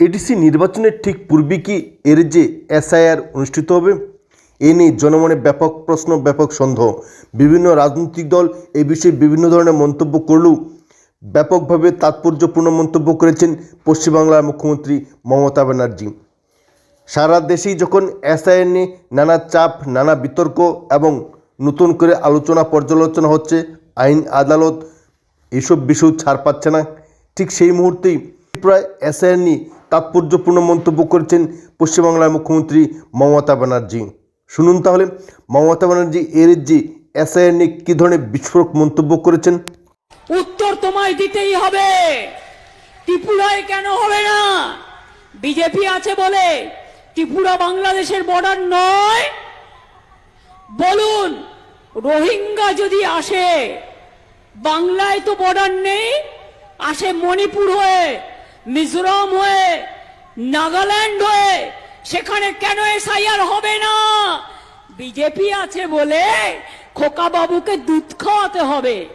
ADC নির্বাচনের ঠিক পূর্বে কি এর যে এসআইআর অনুষ্ঠিত হবে? এ নিয়ে জনমনে ব্যাপক প্রশ্ন, ব্যাপক সন্দেহ। বিভিন্ন রাজনৈতিক দল এ বিষয়ে বিভিন্ন ধরনের মন্তব্য করলেও ব্যাপকভাবে তাৎপর্যপূর্ণ মন্তব্য করেছেন পশ্চিমবাংলার মুখ্যমন্ত্রী মমতা ব্যানার্জি। সারা দেশেই যখন এসআইআর নিয়ে নানা চাপ, নানা বিতর্ক এবং নতুন করে আলোচনা পর্যালোচনা হচ্ছে, আইন আদালত এসব বিষয় ছাড় পাচ্ছে না। ঠিক সেই মুহূর্তেই প্রায় এসআইআর নিয়ে তাৎপর্যপূর্ণ মন্তব্য করেছেন পশ্চিমবাংলার মুখ্যমন্ত্রী মমতা ব্যানার্জি। শুনুন তাহলে, মমতা ব্যানার্জি এর যে এসআইআর নিয়ে কী ধরনের বিস্ফোরক মন্তব্য করেছেন? উত্তর তোমায় দিতেই হবে। ত্রিপুরায় কেন হবে না? বিজেপি আছে বলে ত্রিপুরা বাংলাদেশের বর্ডার নয়? বলুন, রোহিঙ্গা যদি আসে, বাংলায় তো বর্ডার নেই, আসে মণিপুর হয়ে মিজোরাম হয়ে, নাগাল্যান্ড হয়ে, সেখানে কেন এসআইআর হবে না? বিজেপি আছে বলে খোকা বাবুকে দুধ খাওয়াতে হবে।